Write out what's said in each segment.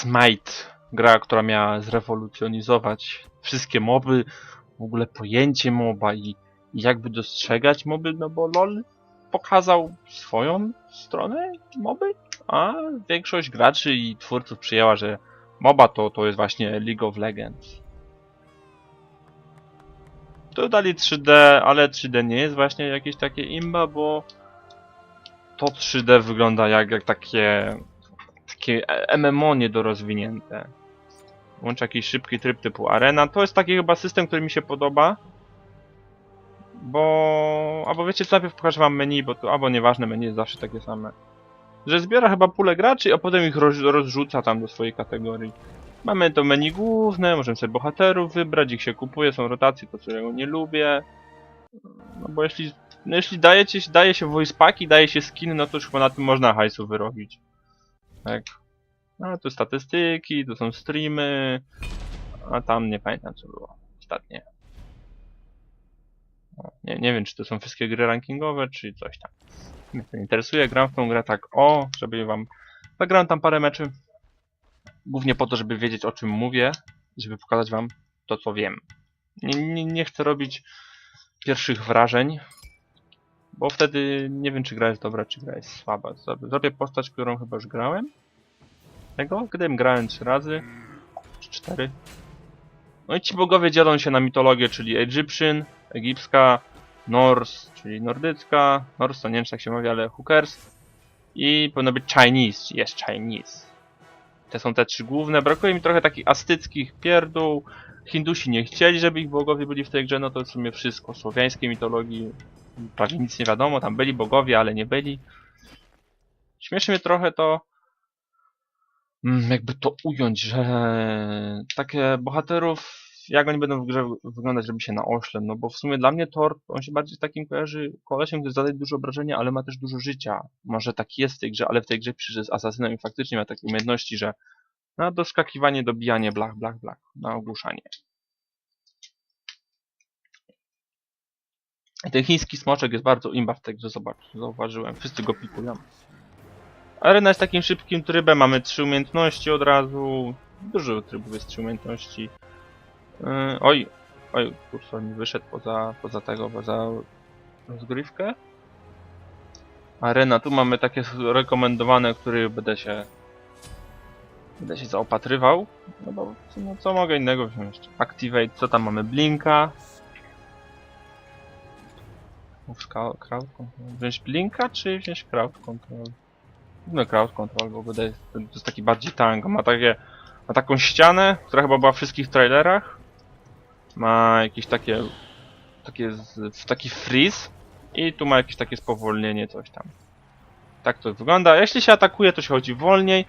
Smite. Gra, która miała zrewolucjonizować wszystkie moby, w ogóle pojęcie moba i, i jakby dostrzegać moby, no bo LoL pokazał swoją stronę moby, a większość graczy i twórców przyjęła, że MOBA to, to jest właśnie League of Legends. Tu dali 3D, ale 3D nie jest właśnie jakieś takie imba, bo to 3D wygląda jak, jak takie, takie MMO niedorozwinięte. Łączy jakiś szybki tryb typu arena. To jest taki chyba system, który mi się podoba. Bo... Albo wiecie co, najpierw pokażę wam menu, bo to... Albo nieważne, menu jest zawsze takie same. Że zbiera chyba pulę graczy, a potem ich roz, rozrzuca tam do swojej kategorii. Mamy to menu główne, możemy sobie bohaterów wybrać, ich się kupuje, są rotacje, to czego nie lubię. No bo jeśli, no jeśli dajecie, daje się voice packi, daje się skiny, no to już chyba na tym można hajsu wyrobić. Tak. No tu statystyki, tu są streamy, a tam nie pamiętam co było ostatnie. O, nie, nie wiem czy to są wszystkie gry rankingowe, czy coś tam. Mnie to interesuje, gram w tą grę tak o, żeby wam... Zagram tam parę meczy. Głównie po to, żeby wiedzieć o czym mówię, żeby pokazać wam to co wiem. Nie, nie, nie chcę robić pierwszych wrażeń, bo wtedy nie wiem czy gra jest dobra, czy gra jest słaba. Zrobię, postać, którą chyba już grałem. Tego? Gdybym grałem trzy razy, czy cztery. No i ci bogowie dzielą się na mitologię, czyli Egyptian, egipska, Norse, czyli nordycka, Norse to nie wiem tak się mówi, ale Hookers i powinno być Chinese, jest Chinese. Te są te trzy główne, brakuje mi trochę takich astyckich pierdół, Hindusi nie chcieli, żeby ich bogowie byli w tej grze, no to w sumie wszystko, słowiańskiej mitologii prawie nic nie wiadomo, tam byli bogowie, ale nie byli. Śmieszy mnie trochę to, mm, jakby to ująć, że takie bohaterów, jak oni będą w grze wyglądać, żeby się na oślem, no bo w sumie dla mnie Thor, on się bardziej z takim kojarzy kolesiem, który zadaje dużo obrażenia, ale ma też dużo życia. Może tak jest w tej grze, ale w tej grze że jest asasynem i faktycznie ma takie umiejętności, że na doskakiwanie, dobijanie, blach, blach, blach, na ogłuszanie. Ten chiński smoczek jest bardzo imba w tej grze, zobacz, zauważyłem, wszyscy go pikują. Arena jest takim szybkim trybem, mamy trzy umiejętności od razu. Dużo trybów jest trzy umiejętności. Yy, oj, oj, kursor mi wyszedł poza, poza tego, poza rozgrywkę. Arena, tu mamy takie rekomendowane, które będę się będę się zaopatrywał. No bo no, co mogę innego wziąć? Activate, co tam mamy? Blinka. Mów crowd control. Wziąć Blinka, czy wziąć crowd control? No crowd control, bo wydaje to jest taki bardziej tank. Ma takie, ma taką ścianę, która chyba była w wszystkich trailerach. Ma jakieś takie, takie, z- taki freeze. I tu ma jakieś takie spowolnienie, coś tam. Tak to wygląda. Jeśli się atakuje, to się chodzi wolniej.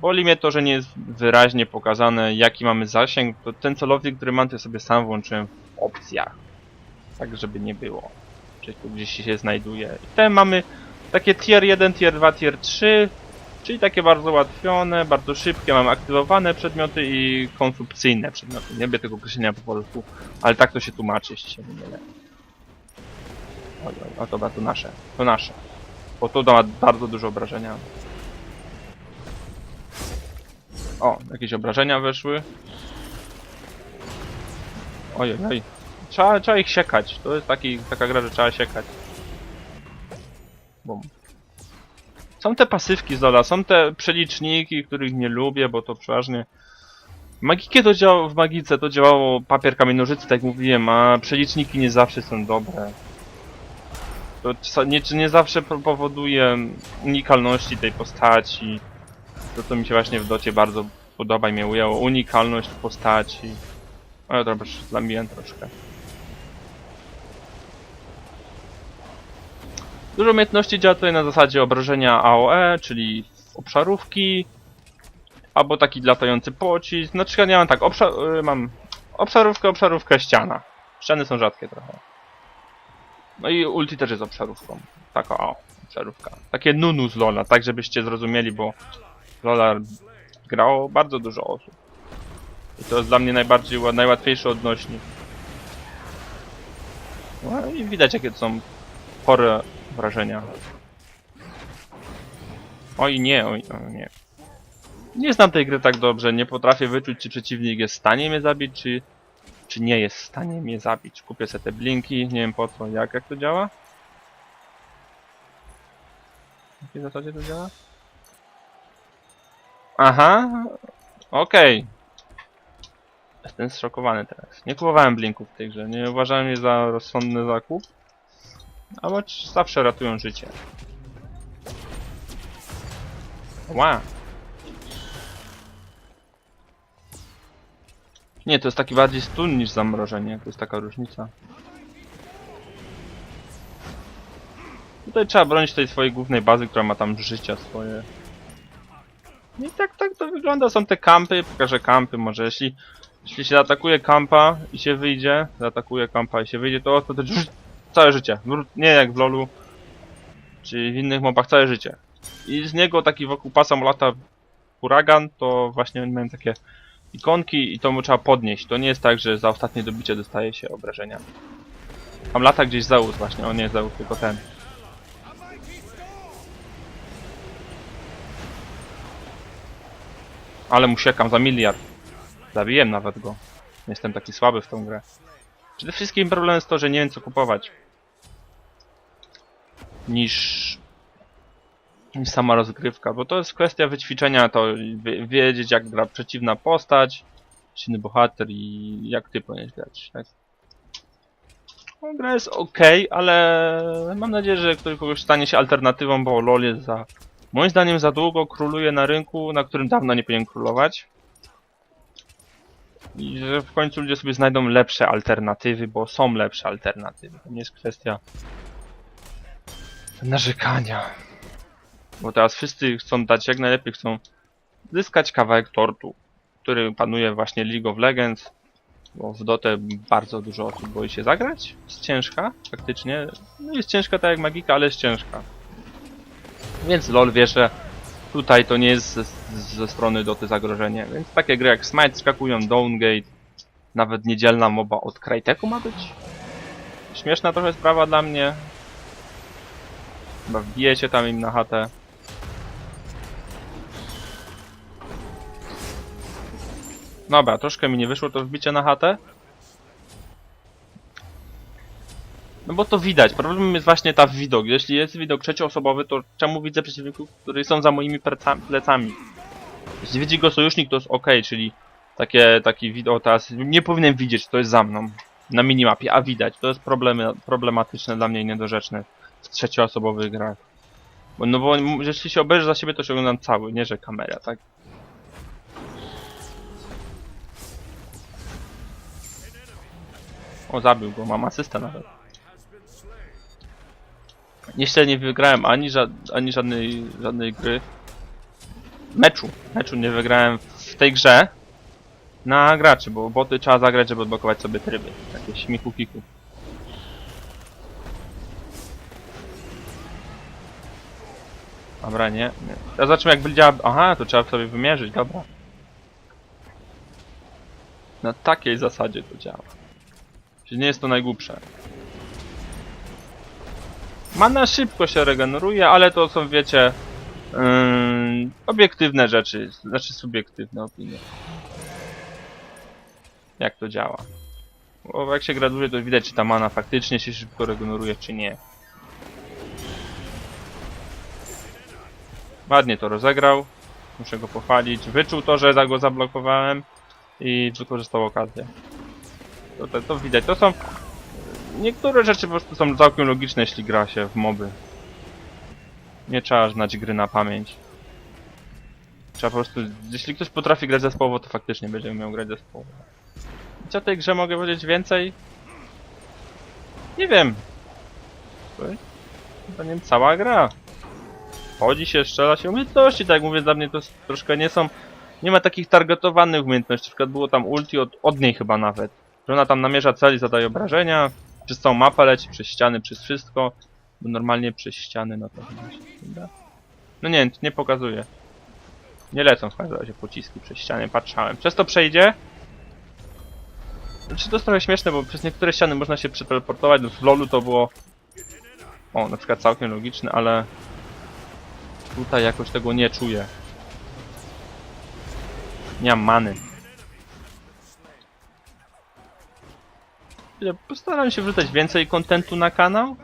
Boli mnie to, że nie jest wyraźnie pokazane, jaki mamy zasięg. Ten celownik, który mam, to ja sobie sam włączyłem w opcjach. Tak, żeby nie było. Czyli tu gdzieś się znajduje. I te mamy takie tier 1, tier 2, tier 3. Czyli takie bardzo ułatwione, bardzo szybkie. Mamy aktywowane przedmioty i konsumpcyjne przedmioty. Nie lubię tego określenia po polsku, ale tak to się tłumaczy, jeśli się nie mylę. Oj, o dobra, to nasze. To nasze. Bo to ma bardzo dużo obrażenia. O, jakieś obrażenia weszły. Ojej, oj. Trzeba, trzeba ich siekać. To jest taki, taka gra, że trzeba siekać. Bum. Są te pasywki z Lola, są te przeliczniki, których nie lubię, bo to przeważnie... Magikie to działało, w Magice to działało papier, kamień, nożyce, tak jak mówiłem, a przeliczniki nie zawsze są dobre. To nie, nie zawsze po- powoduje unikalności tej postaci. To co mi się właśnie w docie bardzo podoba i mnie ujęło. Unikalność postaci. O, ja dobra, zlamiłem troszkę. Dużo umiejętności działa tutaj na zasadzie obrażenia AOE, czyli obszarówki, albo taki latający pocisk. Na przykład ja mam tak, obszar, y, mam obszarówkę, obszarówkę, ściana. Ściany są rzadkie trochę. No i ulti też jest obszarówką. Taka o, obszarówka. Takie nunu z Lola, tak żebyście zrozumieli, bo Lola grało bardzo dużo osób. I to jest dla mnie najbardziej, ła- najłatwiejszy odnośnik. No i widać jakie to są chore wrażenia. Oj nie, oj, oj nie. Nie znam tej gry tak dobrze, nie potrafię wyczuć, czy przeciwnik jest w stanie mnie zabić, czy, czy nie jest w stanie mnie zabić. Kupię sobie te blinki, nie wiem po co, jak, jak to działa? W jakiej zasadzie to działa? Aha, okej. Jestem zszokowany teraz. Nie kupowałem blinków w tej grze, nie uważałem je za rozsądny zakup. A choć zawsze ratują życie. Wow. Nie, to jest taki bardziej stun niż zamrożenie, to jest taka różnica. Tutaj trzeba bronić tej swojej głównej bazy, która ma tam życia swoje. I tak, tak to wygląda, są te kampy, pokażę kampy, może jeśli, jeśli się zaatakuje kampa i się wyjdzie, zaatakuje kampa i się wyjdzie, to, to, to całe życie, nie jak w lolu, czy w innych mobach, całe życie. I z niego taki wokół pasa mu lata huragan, to właśnie mają takie ikonki i to mu trzeba podnieść. To nie jest tak, że za ostatnie dobicie dostaje się obrażenia. Tam lata gdzieś Zeus właśnie, on nie Zeus, tylko ten. Ale mu siekam za miliard. Zabiłem nawet go. Jestem taki słaby w tą grę. Przede wszystkim problem jest to, że nie wiem co kupować. Niż... Niż sama rozgrywka, bo to jest kwestia wyćwiczenia, to wie- wiedzieć jak gra przeciwna postać, silny bohater i jak ty powinieneś grać. Tak? No, gra jest ok, ale mam nadzieję, że ktoś kogoś stanie się alternatywą, bo LoL jest za... Moim zdaniem za długo króluje na rynku, na którym dawno nie powinien królować. I że w końcu ludzie sobie znajdą lepsze alternatywy, bo są lepsze alternatywy. To nie jest kwestia narzekania. Bo teraz wszyscy chcą dać jak najlepiej, chcą zyskać kawałek tortu, który panuje właśnie League of Legends. Bo w Dotę bardzo dużo osób boi się zagrać. Jest ciężka, faktycznie. No jest ciężka tak jak Magika, ale jest ciężka. Więc LoL wie, że tutaj to nie jest ze, ze strony Doty zagrożenie. Więc takie gry jak Smite skakują, Downgate, nawet niedzielna moba od Cryteku ma być. Śmieszna trochę sprawa dla mnie. Chyba wbijecie tam im na chatę. Dobra, troszkę mi nie wyszło to wbicie na chatę. No bo to widać. Problemem jest właśnie ta widok. Jeśli jest widok trzecioosobowy, to czemu widzę przeciwników, którzy są za moimi pleca- plecami? Jeśli widzi go sojusznik, to jest ok, czyli takie, taki widok teraz nie powinien widzieć, to jest za mną na minimapie, a widać. To jest problemy, problematyczne dla mnie i niedorzeczne w trzecioosobowych grach. No bo jeśli się obejrzy za siebie, to się oglądam cały, nie że kamera, tak? O, zabił go, mam asystę nawet. Jeszcze nie wygrałem ani, ża ani żadnej, żadnej gry. Meczu. Meczu nie wygrałem w tej grze. Na graczy, bo boty trzeba zagrać, żeby odblokować sobie tryby. Takie śmichu kiku. Dobra, nie, nie. Teraz zobaczymy jak będzie... Aha, to trzeba sobie wymierzyć, dobra. Na takiej zasadzie to działa. Czyli nie jest to najgłupsze. Mana szybko się regeneruje, ale to są, wiecie, yy, obiektywne rzeczy, znaczy subiektywne opinie. Jak to działa. Bo jak się gra dłużej, to widać, czy ta mana faktycznie się szybko regeneruje, czy nie. Ładnie to rozegrał. Muszę go pochwalić. Wyczuł to, że go zablokowałem i wykorzystał okazję. To, to, to widać. To są Niektóre rzeczy po prostu są całkiem logiczne, jeśli gra się w moby. Nie trzeba znać gry na pamięć. Trzeba po prostu... Jeśli ktoś potrafi grać zespołowo, to faktycznie będzie umiał grać zespołowo. I co o tej grze mogę powiedzieć więcej? Nie wiem. To nie cała gra. Chodzi się, strzela się. Umiejętności, tak jak mówię, dla mnie to troszkę nie są... Nie ma takich targetowanych umiejętności. Na przykład było tam ulti od, od niej chyba nawet. Że ona tam namierza cel i zadaje obrażenia. Przez całą mapę leci, przez ściany, przez wszystko. Bo normalnie przez ściany no to. No nie, nie pokazuje. Nie lecą w każdym razie pociski przez ściany, patrzałem. Przez to przejdzie. Znaczy to jest trochę śmieszne, bo przez niektóre ściany można się przeteleportować. W LoLu to było... O, na przykład całkiem logiczne, ale... Tutaj jakoś tego nie czuję. Nie mam many. Ja Postaram się wrzucać więcej kontentu na kanał.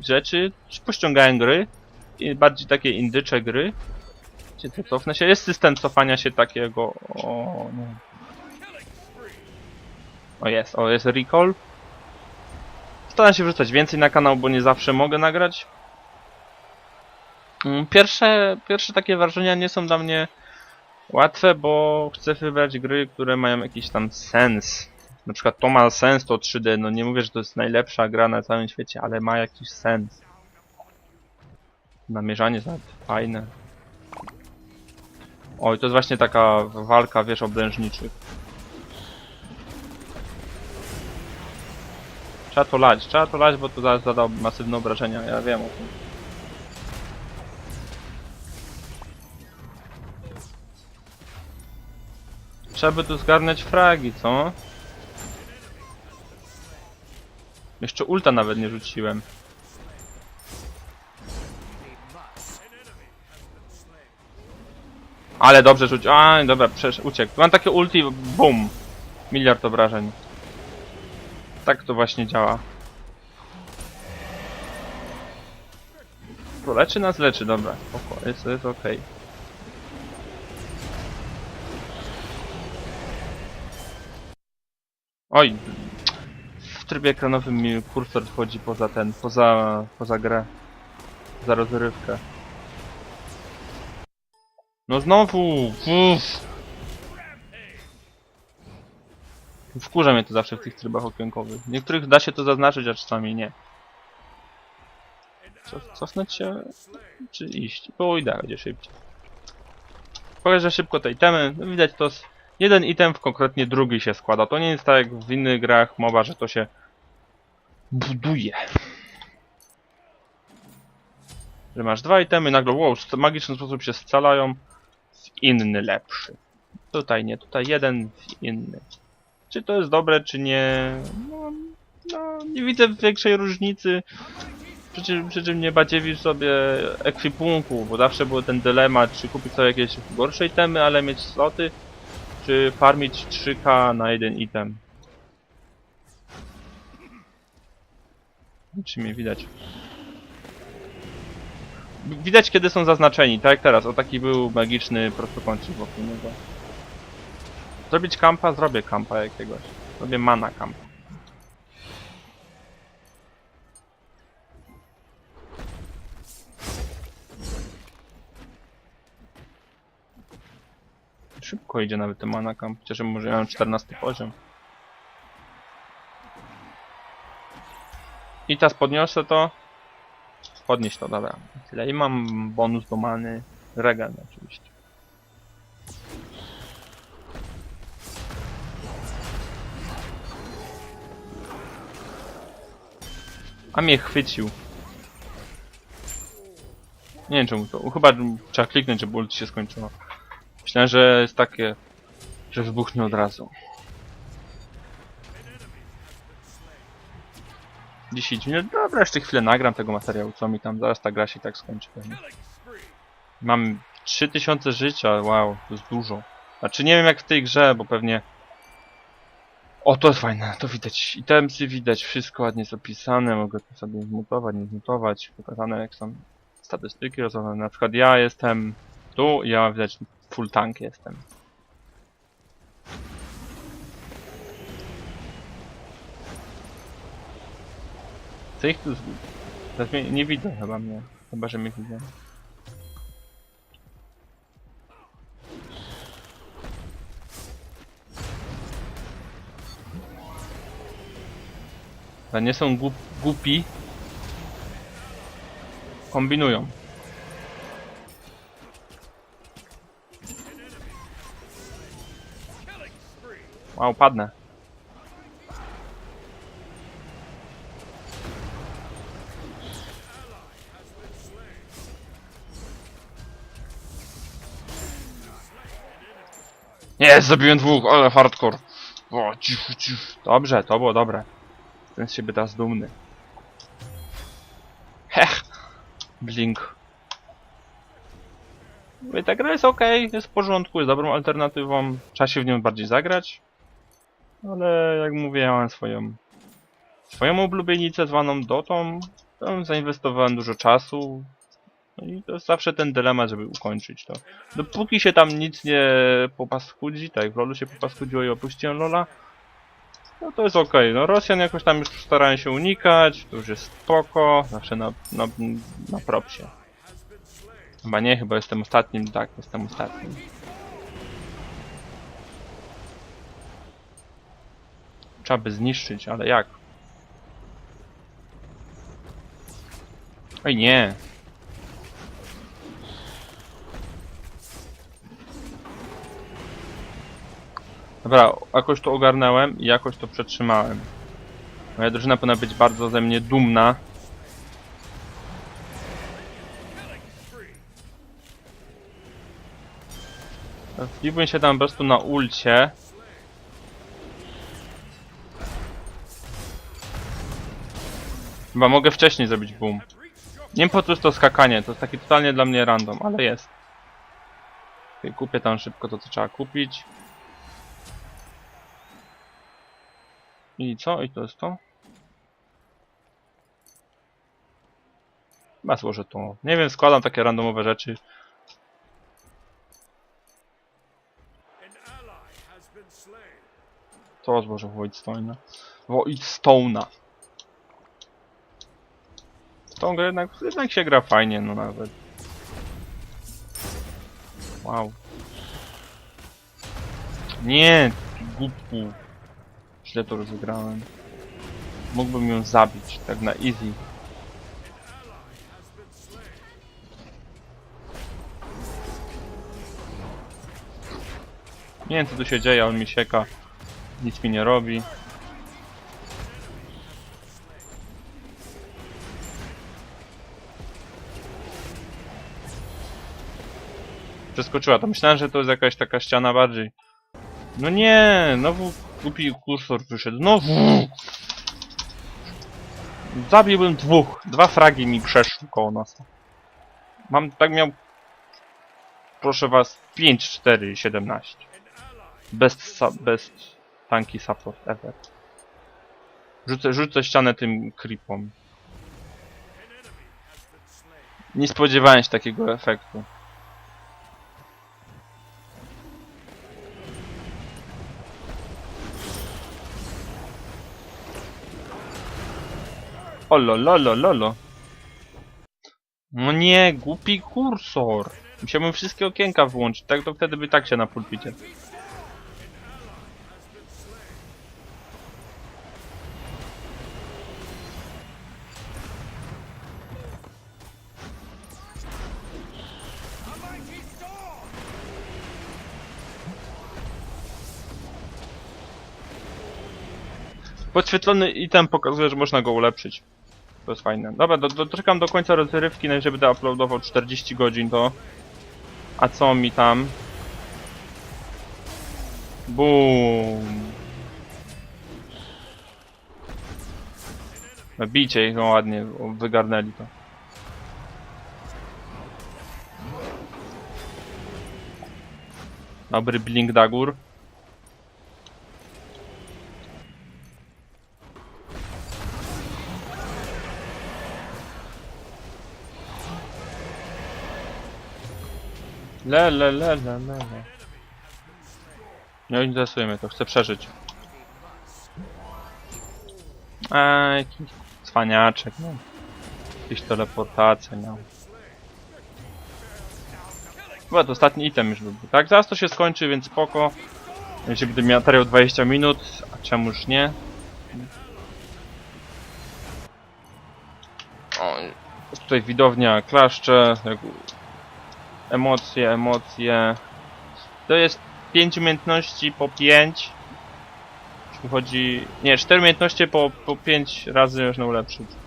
Rzeczy. Pościągałem gry. I bardziej takie indycze gry. Gdzie to cofnę się? Jest system cofania się takiego. O, nie. o jest, o jest recall. Staram się wrzucać więcej na kanał, bo nie zawsze mogę nagrać. Mm, Pierwsze, pierwsze takie wrażenia nie są dla mnie łatwe, bo chcę wybrać gry, które mają jakiś tam sens. Na przykład to ma sens, to 3D. No nie mówię, że to jest najlepsza gra na całym świecie, ale ma jakiś sens. Namierzanie jest fajne. Oj, to jest właśnie taka walka, wiesz, obrężniczych. Trzeba to lać, trzeba to lać, bo to zaraz zada masywne obrażenia, ja wiem o tym. Trzeba by tu zgarnąć fragi, co? Jeszcze ulta nawet nie rzuciłem. Ale dobrze rzuć. A, dobra, przecież uciekł. Mam takie ulti, bum. Miliard obrażeń. Tak to właśnie działa. To leczy nas? Leczy, dobra. Spoko, jest, jest okej. Oj, trybie ekranowym mi kursor wchodzi poza ten, poza, poza grę. Za rozrywkę. No znowu! Uff. Wkurza mnie to zawsze w tych trybach okienkowych. Niektórych da się to zaznaczyć, a czasami nie. Co, cofnąć się? Czy iść? Pójdę, będzie szybciej. Pokażę szybko te itemy. No widać to jeden item w konkretnie drugi się składa. To nie jest tak jak w innych grach mowa, że to się buduje. Że masz dwa itemy, nagle wow, w magiczny sposób się scalają w inny lepszy. Tutaj nie, tutaj jeden w inny. Czy to jest dobre, czy nie? No, no nie widzę większej różnicy. Przy przy czym nie badziewisz sobie ekwipunku, bo zawsze był ten dylemat, czy kupić sobie jakieś gorsze itemy, ale mieć sloty, czy farmić 3k na jeden item. Czy mnie widać? Widać kiedy są zaznaczeni, tak jak teraz. O taki był magiczny prostokącik wokół niego. Zrobić kampa? Zrobię kampa jakiegoś. Zrobię mana kampa. Szybko idzie nawet ten mana kamp, chociaż może ja mam 14 poziom. I teraz podniosę to. Podnieś to, dobra. Tyle. I mam bonus do many. Regen oczywiście. A mnie chwycił. Nie wiem czemu to. Chyba trzeba kliknąć, żeby ult się skończyło. Myślałem, że jest takie, że wybuchnie od razu. 10 minut. Dobra, jeszcze chwilę nagram tego materiału, co mi tam. Zaraz ta gra się tak skończy pewnie. Mam 3000 życia, wow, to jest dużo. Znaczy nie wiem jak w tej grze, bo pewnie... O, to jest fajne, to widać. Itemsy widać, wszystko ładnie jest opisane, mogę to sobie zmutować, nie zmutować. Pokazane jak są statystyki rozdane. Na przykład ja jestem tu, ja widać full tank jestem. Co ich tu... z- nie widzę chyba mnie. Chyba, że mnie widzę. Ale nie są głup, głupi. Kombinują. Wow, padnę. Nie, zabiłem dwóch, ale hardcore. O, cicho, cicho. Dobrze, to było dobre. Ten z siebie teraz dumny. Hech. Blink. Mówię, ta gra jest ok, jest w porządku, jest dobrą alternatywą. Trzeba się w nią bardziej zagrać. Ale jak mówię, ja mam swoją swoją ulubienicę zwaną Dotą. Tam zainwestowałem dużo czasu. No i to jest zawsze ten dylemat, żeby ukończyć to. Dopóki się tam nic nie popaskudzi, tak jak w LoLu się popaskudziło i opuściłem LoLa, no to jest ok. No Rosjan jakoś tam już starałem się unikać, to już jest spoko, zawsze na, na, na propsie. Chyba nie, chyba jestem ostatnim, tak, jestem ostatnim. Trzeba by zniszczyć, ale jak? Oj nie. Dobra, jakoś to ogarnąłem i jakoś to przetrzymałem. Moja drużyna powinna być bardzo ze mnie dumna. Wbiłbym się tam po prostu na ulcie. Chyba mogę wcześniej zrobić boom. Nie wiem po co jest to skakanie, to jest takie totalnie dla mnie random, ale jest. Kupię tam szybko to co trzeba kupić. I co? I to jest to? Chyba złożę to. Nie wiem, składam takie randomowe rzeczy. To złożę Voidstone'a. Voidstone'a. Tą grę jednak, jednak się gra fajnie, no nawet. Wow. Nie, głupku. Źle to rozegrałem. Mógłbym ją zabić, tak na easy. Nie wiem co tu się dzieje, on mi sieka. Nic mi nie robi. Przeskoczyła to. Myślałem, że to jest jakaś taka ściana bardziej. No nie, znowu głupi kursor wyszedł. Znowu! Zabiłbym dwóch. Dwa fragi mi przeszły koło nas. Mam, tak miał... Proszę was, 5, 4, 17. Best, best tanki support ever. Rzucę, rzucę ścianę tym creepom. Nie spodziewałem się takiego efektu. O lolo, lolo, lolo. No nie, głupi kursor. Musiałbym wszystkie okienka wyłączyć, tak to wtedy by tak się na pulpicie. Podświetlony item pokazuje, że można go ulepszyć. To jest fajne. Dobra, do, do, czekam do końca rozrywki, najwyżej będę uploadował 40 godzin to. A co mi tam? Boom. No Bijcie ich no ładnie, wygarnęli to. Dobry blink dagur. Le, le, le, le, le, le. Nie interesuje mnie to, chcę przeżyć. Eee, jakiś cwaniaczek, no. Jakieś teleportacje, no. Chyba to ostatni item już był. Tak, zaraz to się skończy, więc spoko. Jeśli będę miał materiał 20 minut, a czemuż nie? O, tutaj widownia klaszcze, emocje, emocje. To jest 5 umiejętności po 5. Jeśli chodzi... Nie, 4 umiejętności po, po 5 razy można ulepszyć.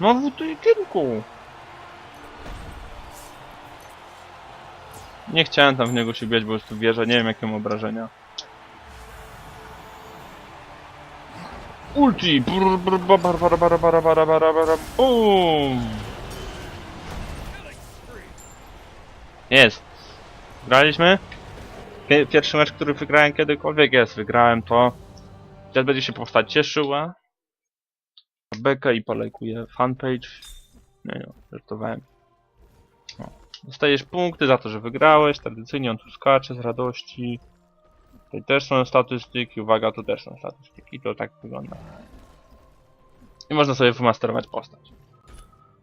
No w kierunku. Nie chciałem tam w niego się biać, bo już tu wierzę, nie wiem jakie mam obrażenia. Ulti! Bum! Jest. Graliśmy? Pie- Pierwszy mecz, który wygrałem kiedykolwiek jest. Wygrałem to. Teraz będzie się powstać cieszyła. Bekę i polajkuję fanpage. Nie, nie, żartowałem. No. Dostajesz punkty za to, że wygrałeś. Tradycyjnie on tu skacze z radości. Tutaj też są statystyki. Uwaga, tu też są statystyki. To tak wygląda. I można sobie wymasterować postać.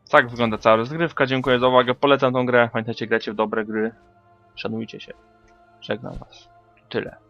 Tak wygląda cała rozgrywka. Dziękuję za uwagę. Polecam tą grę. Pamiętajcie, grajcie w dobre gry. Szanujcie się. Żegnam was. Tyle.